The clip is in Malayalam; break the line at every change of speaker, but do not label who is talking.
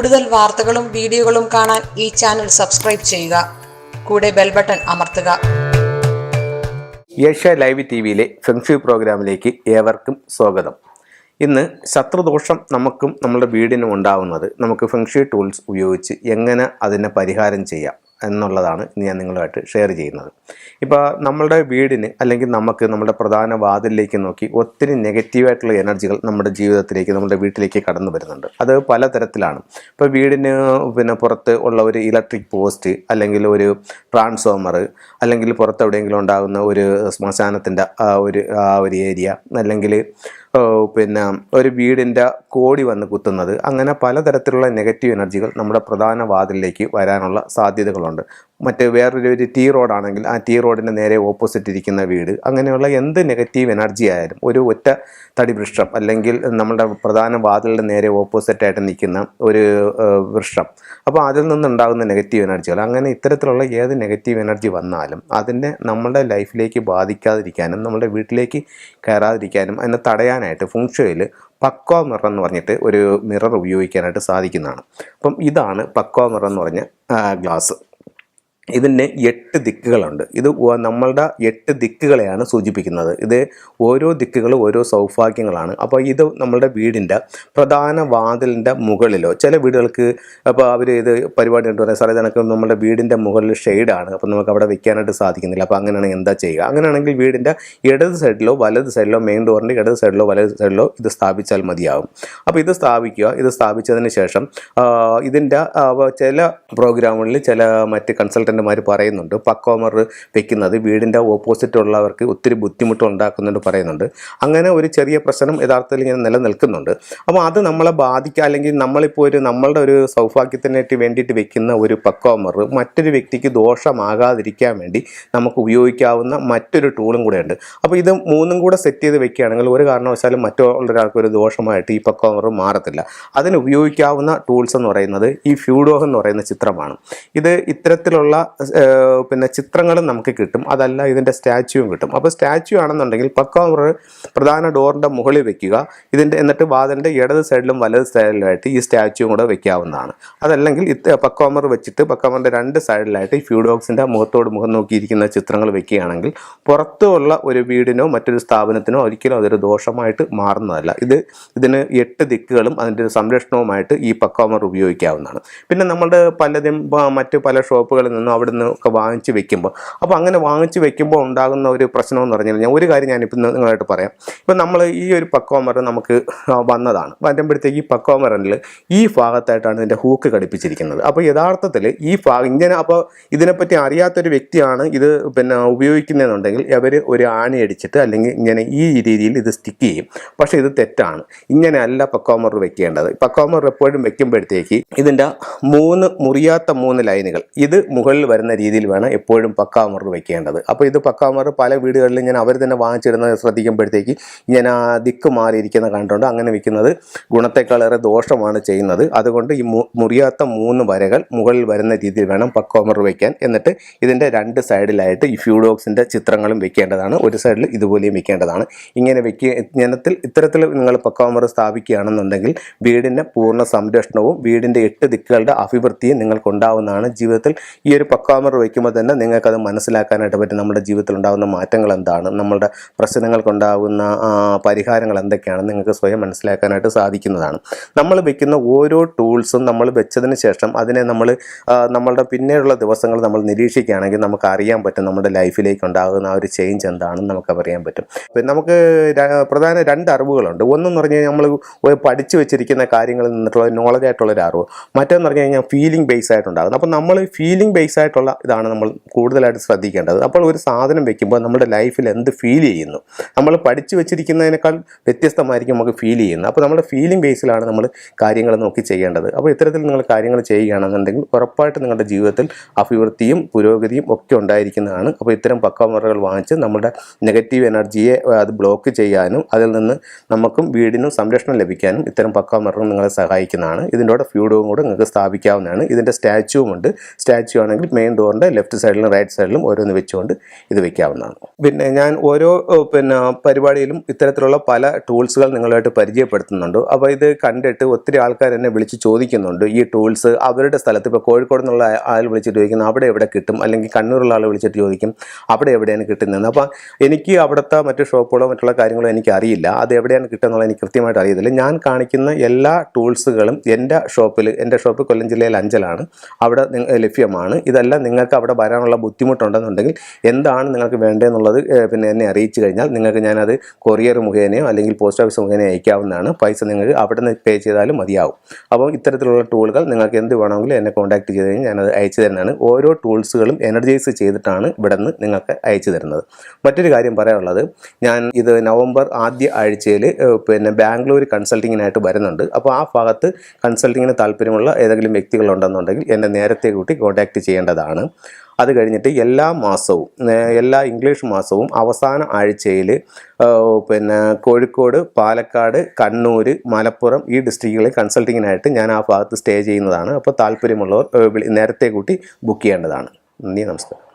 കൂടുതൽ വാർത്തകളും വീഡിയോകളും കാണാൻ ഈ ചാനൽ സബ്സ്ക്രൈബ് ചെയ്യുക. കൂടെ ബെൽ ബട്ടൺ അമർത്തുക.
ഏഷ്യ ലൈവ് ടി വിയിലെ ഫെങ്ഷു പ്രോഗ്രാമിലേക്ക് ഏവർക്കും സ്വാഗതം. ഇന്ന് ശത്രുദോഷം നമുക്കും നമ്മുടെ വീടിനും ഉണ്ടാവുന്നത് നമുക്ക് ഫെങ്ഷി ടൂൾസ് ഉപയോഗിച്ച് എങ്ങനെ അതിനെ പരിഹാരം ചെയ്യാം? എന്നുള്ളതാണ് ഇന്ന് ഞാൻ നിങ്ങളുമായിട്ട് ഷെയർ ചെയ്യുന്നത്. ഇപ്പോൾ നമ്മളുടെ വീടിന് അല്ലെങ്കിൽ നമുക്ക് നമ്മുടെ പ്രധാന വാതിലിലേക്ക് നോക്കി ഒത്തിരി നെഗറ്റീവായിട്ടുള്ള എനർജികൾ നമ്മുടെ ജീവിതത്തിലേക്ക് നമ്മുടെ വീട്ടിലേക്ക് കടന്നു വരുന്നുണ്ട്. അത് പലതരത്തിലാണ്. ഇപ്പോൾ വീടിന് പിന്നെ പുറത്ത് ഉള്ള ഒരു ഇലക്ട്രിക് പോസ്റ്റ് അല്ലെങ്കിൽ ഒരു ട്രാൻസ്ഫോമർ അല്ലെങ്കിൽ പുറത്ത് എവിടെയെങ്കിലും ഉണ്ടാകുന്ന ഒരു ശ്മശാനത്തിന്റെ ഒരു ആ ഒരു ഏരിയ അല്ലെങ്കിൽ പിന്നെ ഒരു വീടിന്റെ കോടി വന്ന് കുത്തുന്നത്. അങ്ങനെ പലതരത്തിലുള്ള നെഗറ്റീവ് എനർജികൾ നമ്മുടെ പ്രധാന വാതിലിലേക്ക് വരാനുള്ള സാധ്യതകളുണ്ട്. മറ്റ് വേറൊരു ഒരു ടീ റോഡാണെങ്കിൽ ആ ടീ റോഡിന്റെ നേരെ ഓപ്പോസിറ്റ് ഇരിക്കുന്ന വീട്. അങ്ങനെയുള്ള എന്ത് നെഗറ്റീവ് എനർജി ആയാലും ഒരു ഒറ്റ തടി വൃക്ഷം അല്ലെങ്കിൽ നമ്മുടെ പ്രധാന വാതിലിന്റെ നേരെ ഓപ്പോസിറ്റായിട്ട് നിൽക്കുന്ന ഒരു വൃക്ഷം. അപ്പോൾ അതിൽ നിന്നുണ്ടാകുന്ന നെഗറ്റീവ് എനർജികൾ അങ്ങനെ ഇത്തരത്തിലുള്ള ഏത് നെഗറ്റീവ് എനർജി വന്നാലും അതിനെ നമ്മുടെ ലൈഫിലേക്ക് ബാധിക്കാതിരിക്കാനും നമ്മുടെ വീട്ടിലേക്ക് കയറാതിരിക്കാനും അതിനെ തടയാനായിട്ട് ഫുങ്ഷയിൽ പക്വ മിറർ എന്ന് പറഞ്ഞിട്ട് ഒരു മിറർ ഉപയോഗിക്കാനായിട്ട് സാധിക്കുന്നതാണ്. അപ്പം ഇതാണ് പക്വ മിറർ എന്ന് പറഞ്ഞ ഗ്ലാസ് ഇതിന് എട്ട് ദിക്കുകളുണ്ട്. ഇത് നമ്മളുടെ എട്ട് ദിക്കുകളെയാണ് സൂചിപ്പിക്കുന്നത്. ഇത് ഓരോ ദിക്കുകളും ഓരോ സൗഭാഗ്യങ്ങളാണ്. അപ്പോൾ ഇത് നമ്മളുടെ വീടിന്റെ പ്രധാന വാതിലിന്റെ മുകളിലോ ചില വീടുകൾക്ക് അപ്പോൾ അവർ ഇത് പരിപാടി ഉണ്ട് പറയാം സാറേ ഇതൊക്കെ നമ്മുടെ വീടിന്റെ മുകളിൽ ഷെയ്ഡാണ്. അപ്പോൾ നമുക്ക് അവിടെ വെക്കാനായിട്ട് സാധിക്കുന്നില്ല. അപ്പോൾ അങ്ങനെയാണെങ്കിൽ എന്താ ചെയ്യുക? അങ്ങനെയാണെങ്കിൽ വീടിന്റെ ഇടത് സൈഡിലോ വലത് സൈഡിലോ മെയിൻ ഡോറിന്റെ ഇടത് സൈഡിലോ വലത് സൈഡിലോ ഇത് സ്ഥാപിച്ചാൽ മതിയാവും. അപ്പോൾ ഇത് സ്ഥാപിക്കുക. ഇത് സ്ഥാപിച്ചതിന് ശേഷം ഇതിന്റെ ചില പ്രോഗ്രാമുകളിൽ ചില മറ്റ് കൺസൾട്ടന്റുമാർ പറയുന്നുണ്ട്. പക്കോമർ വെക്കുന്നത് വീടിന്റെ ഓപ്പോസിറ്റുള്ളവർക്ക് ഒത്തിരി ബുദ്ധിമുട്ട് ഉണ്ടാക്കുന്നുണ്ട് പറയുന്നുണ്ട്. അങ്ങനെ ഒരു ചെറിയ പ്രശ്നം യഥാർത്ഥത്തിൽ ഇങ്ങനെ നിലനിൽക്കുന്നുണ്ട്. അപ്പോൾ അത് നമ്മളെ ബാധിക്കുക അല്ലെങ്കിൽ നമ്മളിപ്പോൾ ഒരു നമ്മളുടെ ഒരു സൗഭാഗ്യത്തിനായിട്ട് വേണ്ടിയിട്ട് വെക്കുന്ന ഒരു പക്കോമർ മറ്റൊരു വ്യക്തിക്ക് ദോഷമാകാതിരിക്കാൻ വേണ്ടി നമുക്ക് ഉപയോഗിക്കാവുന്ന മറ്റൊരു ടൂളും കൂടെ ഉണ്ട് അപ്പോൾ ഇത് മൂന്നും കൂടെ സെറ്റ് ചെയ്ത് വെക്കുകയാണെങ്കിൽ ഒരു കാരണവശാലും മറ്റൊരാൾക്ക് ഒരു ദോഷമായിട്ട് ഈ പക്കോമർ മാറത്തില്ല. അതിന് ഉപയോഗിക്കാവുന്ന ടൂൾസ് എന്ന് പറയുന്നത് ഈ ഫ്യൂഡോഹ് എന്ന് പറയുന്ന ചിത്രമാണ്. ഇത് ഇത്തരത്തിലുള്ള പിന്നെ ചിത്രങ്ങളും നമുക്ക് കിട്ടും. അതല്ല ഇതിന്റെ സ്റ്റാച്യുവും കിട്ടും. അപ്പോൾ സ്റ്റാച്യു ആണെന്നുണ്ടെങ്കിൽ പക്കോമർ പ്രധാന ഡോറിന്റെ മുകളിൽ വെക്കുക. ഇതിന്റെ എന്നിട്ട് വാതിലിന്റെ ഇടത് സൈഡിലും വലത് സൈഡിലുമായിട്ട് ഈ സ്റ്റാച്യുവും കൂടെ വെക്കാവുന്നതാണ്. അതല്ലെങ്കിൽ പക്കോമർ വെച്ചിട്ട് പക്കോമറിന്റെ രണ്ട് സൈഡിലായിട്ട് ഈ ഫ്യൂഡോക്സിന്റെ മുഖത്തോട് മുഖം നോക്കിയിരിക്കുന്ന ചിത്രങ്ങൾ വെക്കുകയാണെങ്കിൽ പുറത്തുള്ള ഒരു വീടിനോ മറ്റൊരു സ്ഥാപനത്തിനോ ഒരിക്കലും അതൊരു ദോഷമായിട്ട് മാറുന്നതല്ല. ഇത് ഇതിന് എട്ട് ദിക്കുകളും അതിന്റെ സംരക്ഷണവുമായിട്ട് ഈ പക്കോമർ ഉപയോഗിക്കാവുന്നതാണ്. പിന്നെ നമ്മുടെ പലതും മറ്റ് പല ഷോപ്പുകളിൽ നിന്നും അവിടെ നിന്നൊക്കെ വാങ്ങിച്ച് വെക്കുമ്പോൾ. അപ്പോൾ അങ്ങനെ വാങ്ങിച്ച് വെക്കുമ്പോൾ ഉണ്ടാകുന്ന ഒരു പ്രശ്നം എന്ന് പറഞ്ഞു കഴിഞ്ഞാൽ ഒരു കാര്യം ഞാനിപ്പോൾ നിങ്ങളായിട്ട് പറയാം. ഇപ്പം നമ്മൾ ഈ ഒരു പക്കോമർ നമുക്ക് വന്നതാണ്. വരുമ്പോഴത്തേക്ക് ഈ പക്കോമറിൽ ഈ ഭാഗത്തായിട്ടാണ് ഇതിന്റെ ഹൂക്ക് ഘടിപ്പിച്ചിരിക്കുന്നത്. അപ്പോൾ യഥാർത്ഥത്തിൽ ഈ ഭാഗം ഇങ്ങനെ അപ്പോൾ ഇതിനെപ്പറ്റി അറിയാത്തൊരു വ്യക്തിയാണ് ഇത് പിന്നെ ഉപയോഗിക്കുന്നതെന്നുണ്ടെങ്കിൽ അവർ ഒരു ആണി അടിച്ചിട്ട് അല്ലെങ്കിൽ ഇങ്ങനെ ഈ രീതിയിൽ ഇത് സ്റ്റിക്ക് ചെയ്യും. പക്ഷേ ഇത് തെറ്റാണ്. ഇങ്ങനെയല്ല പക്കോമർ വെക്കേണ്ടത്. പക്കോമർ എപ്പോഴും വെക്കുമ്പോഴത്തേക്ക് ഇതിന്റെ മൂന്ന് മുറിയാത്ത മൂന്ന് ലൈനുകൾ. ഇത് മുകളിൽ വരുന്ന രീതിയിൽ വേണം എപ്പോഴും പക്കാമർ വെക്കേണ്ടത്. അപ്പോൾ ഇത് പക്കാമർ പല വീടുകളിലും ഞാൻ അവർ തന്നെ വാങ്ങിച്ചിടുന്നത് ശ്രദ്ധിക്കുമ്പോഴത്തേക്ക് ഞാൻ ആ ദിക്ക് മാറിയിരിക്കുന്ന കണ്ടുകൊണ്ട് അങ്ങനെ വെക്കുന്നത് ഗുണത്തെക്കാളേറെ ദോഷമാണ് ചെയ്യുന്നത്. അതുകൊണ്ട് ഈ മുറിയാത്ത മൂന്ന് വരകൾ മുകളിൽ വരുന്ന രീതിയിൽ വേണം പക്കോമർ വയ്ക്കാൻ എന്നിട്ട് ഇതിന്റെ രണ്ട് സൈഡിലായിട്ട് ഈ ഫ്യൂഡോക്സിന്റെ ചിത്രങ്ങളും വെക്കേണ്ടതാണ്. ഒരു സൈഡിൽ ഇതുപോലെയും വെക്കേണ്ടതാണ്. ഇങ്ങനെ വെക്കുക ഇങ്ങനത്തിൽ ഇത്തരത്തിൽ നിങ്ങൾ പക്കോമർ സ്ഥാപിക്കുകയാണെന്നുണ്ടെങ്കിൽ വീടിന്റെ പൂർണ സംരക്ഷണവും വീടിന്റെ എട്ട് ദിക്കുകളുടെ അഭിവൃദ്ധിയും നിങ്ങൾക്കുണ്ടാവുന്നതാണ്. ജീവിതത്തിൽ ഈ ഒരു പക്കാമർ വയ്ക്കുമ്പോൾ തന്നെ നിങ്ങൾക്കത് മനസ്സിലാക്കാനായിട്ട് പറ്റും. നമ്മുടെ ജീവിതത്തിൽ ഉണ്ടാകുന്ന മാറ്റങ്ങൾ എന്താണ്? നമ്മളുടെ പ്രശ്നങ്ങൾക്കുണ്ടാകുന്ന പരിഹാരങ്ങൾ എന്തൊക്കെയാണ്? നിങ്ങൾക്ക് സ്വയം മനസ്സിലാക്കാനായിട്ട് സാധിക്കുന്നതാണ്. നമ്മൾ വയ്ക്കുന്ന ഓരോ ടൂൾസും നമ്മൾ വെച്ചതിന് ശേഷം അതിനെ നമ്മൾ നമ്മളുടെ പിന്നീടുള്ള ദിവസങ്ങൾ നമ്മൾ നിരീക്ഷിക്കുകയാണെങ്കിൽ നമുക്ക് അറിയാൻ പറ്റും നമ്മുടെ ലൈഫിലേക്ക് ഉണ്ടാകുന്ന ആ ഒരു ചേഞ്ച് എന്താണെന്ന് നമുക്ക് അറിയാൻ പറ്റും. പിന്നെ നമുക്ക് പ്രധാന രണ്ട് അറിവുകളുണ്ട്. ഒന്നെന്ന് പറഞ്ഞു കഴിഞ്ഞാൽ നമ്മൾ പഠിച്ചു വെച്ചിരിക്കുന്ന കാര്യങ്ങളിൽ നിന്നിട്ടുള്ള നോളജ് ആയിട്ടുള്ള ഒരു അറിവ്. മറ്റേന്ന് പറഞ്ഞു കഴിഞ്ഞാൽ ഫീലിംഗ് ബേസ് ആയിട്ടുണ്ടാകുന്നത്. അപ്പോൾ നമ്മൾ ഫീലിംഗ് ബേസ് ആയിട്ടുള്ള ഇതാണ് നമ്മൾ കൂടുതലായിട്ട് ശ്രദ്ധിക്കേണ്ടത്. അപ്പോൾ ഒരു സാധനം വെക്കുമ്പോൾ നമ്മുടെ ലൈഫിൽ എന്ത് ഫീൽ ചെയ്യുന്നു? നമ്മൾ പഠിച്ചു വെച്ചിരിക്കുന്നതിനേക്കാൾ വ്യത്യസ്തമായിരിക്കും നമുക്ക് ഫീൽ ചെയ്യുന്നത്. അപ്പോൾ നമ്മുടെ ഫീലിംഗ് ബേസിലാണ് നമ്മൾ കാര്യങ്ങൾ നോക്കി ചെയ്യേണ്ടത്. അപ്പോൾ ഇത്തരത്തിൽ നിങ്ങൾ കാര്യങ്ങൾ ചെയ്യുകയാണെന്നുണ്ടെങ്കിൽ ഉറപ്പായിട്ട് നിങ്ങളുടെ ജീവിതത്തിൽ അഭിവൃദ്ധിയും പുരോഗതിയും ഒക്കെ ഉണ്ടായിരിക്കുന്നതാണ്. അപ്പോൾ ഇത്തരം പക്കമുറകൾ വാങ്ങിച്ച് നമ്മുടെ നെഗറ്റീവ് എനർജിയെ അത് ബ്ലോക്ക് ചെയ്യാനും അതിൽ നിന്ന് നമുക്കും വീടിനും സംരക്ഷണം ലഭിക്കാനും ഇത്തരം പക്കമുറകൾ നിങ്ങളെ സഹായിക്കുന്നതാണ്. ഇതിന്റെ കൂടെ ഫ്യൂഡും കൂടെ നിങ്ങൾക്ക് സ്ഥാപിക്കാവുന്നതാണ്. ഇതിന്റെ സ്റ്റാച്ചുവും ഉണ്ട്. സ്റ്റാച്ചു ആണെങ്കിൽ മെയിൻ ഡോറിന്റെ ലെഫ്റ്റ് സൈഡിലും റൈറ്റ് സൈഡിലും ഓരോന്ന് വെച്ചുകൊണ്ട് ഇത് വെക്കാവുന്നതാണ്. പിന്നെ ഞാൻ ഓരോ പിന്നെ പരിപാടിയിലും ഇത്തരത്തിലുള്ള പല ടൂൾസുകൾ നിങ്ങളുമായിട്ട് പരിചയപ്പെടുത്തുന്നുണ്ട്. അപ്പോൾ ഇത് കണ്ടിട്ട് ഒത്തിരി ആൾക്കാർ എന്നെ വിളിച്ച് ചോദിക്കുന്നുണ്ട്. ഈ ടൂൾസ് അവരുടെ സ്ഥലത്ത് ഇപ്പോൾ കോഴിക്കോട് നിന്നുള്ള ആൾ വിളിച്ചിട്ട് ചോദിക്കുന്നു അവിടെ എവിടെ കിട്ടും? അല്ലെങ്കിൽ കണ്ണൂരുള്ള ആൾ വിളിച്ചിട്ട് ചോദിക്കും അവിടെ എവിടെയാണ് കിട്ടുന്നത് അപ്പോൾ എനിക്ക് അവിടുത്തെ മറ്റു ഷോപ്പുകളോ മറ്റുള്ള കാര്യങ്ങളോ എനിക്ക് അറിയില്ല. അത് എവിടെയാണ് കിട്ടുക എനിക്ക് കൃത്യമായിട്ട് അറിയത്തില്ല. ഞാൻ കാണിക്കുന്ന എല്ലാ ടൂൾസുകളും എന്റെ ഷോപ്പിൽ എന്റെ ഷോപ്പ് കൊല്ലം ജില്ലയിൽ അഞ്ചലാണ്. അവിടെ ലഭ്യമാണ്. ലഭ്യമാണ് ഇതെല്ലാം നിങ്ങൾക്ക് അവിടെ വരാനുള്ള ബുദ്ധിമുട്ടുണ്ടെന്നുണ്ടെങ്കിൽ എന്താണ് നിങ്ങൾക്ക് വേണ്ടതെന്നുള്ളത് പിന്നെ എന്നെ അറിയിച്ചു കഴിഞ്ഞാൽ നിങ്ങൾക്ക് ഞാനത് കൊറിയർ മുഖേനയോ അല്ലെങ്കിൽ പോസ്റ്റ് ഓഫീസ് മുഖേന അയക്കാവുന്നതാണ്. പൈസ നിങ്ങൾ അവിടെ നിന്ന് പേ ചെയ്താലും മതിയാവും. അപ്പോൾ ഇത്തരത്തിലുള്ള ടൂളുകൾ നിങ്ങൾക്ക് എന്ത് വേണമെങ്കിലും എന്നെ കോൺടാക്ട് ചെയ്ത് കഴിഞ്ഞാൽ ഞാനത് അയച്ചു തരുന്നതാണ്. ഓരോ ടൂൾസുകളും എനർജൈസ് ചെയ്തിട്ടാണ് ഇവിടെ നിന്ന് നിങ്ങൾക്ക് അയച്ചു തരുന്നത്. മറ്റൊരു കാര്യം പറയാനുള്ളത് ഞാൻ ഇത് നവംബർ ആദ്യ ആഴ്ചയിൽ പിന്നെ ബാംഗ്ലൂർ കൺസൾട്ടിങ്ങിനായിട്ട് വരുന്നുണ്ട്. അപ്പോൾ ആ ഭാഗത്ത് കൺസൾട്ടിങ്ങിന് താല്പര്യമുള്ള ഏതെങ്കിലും വ്യക്തികളുണ്ടെന്നുണ്ടെങ്കിൽ എന്നെ നേരത്തെ കൂട്ടി കോൺടാക്റ്റ് ചെയ്യേണ്ടതാണ്. അത് കഴിഞ്ഞിട്ട് എല്ലാ മാസവും എല്ലാ ഇംഗ്ലീഷ് മാസവും അവസാന ആഴ്ചയിൽ പിന്നെ കോഴിക്കോട് പാലക്കാട് കണ്ണൂർ മലപ്പുറം ഈ ഡിസ്ട്രിക്റ്റുകളിൽ കൺസൾട്ടിങ്ങിനായിട്ട് ഞാൻ ആ ഭാഗത്ത് സ്റ്റേ ചെയ്യുന്നതാണ്. അപ്പോൾ താല്പര്യമുള്ളവർ നേരത്തെ കൂട്ടി ബുക്ക് ചെയ്യേണ്ടതാണ്. നന്ദി നമസ്കാരം.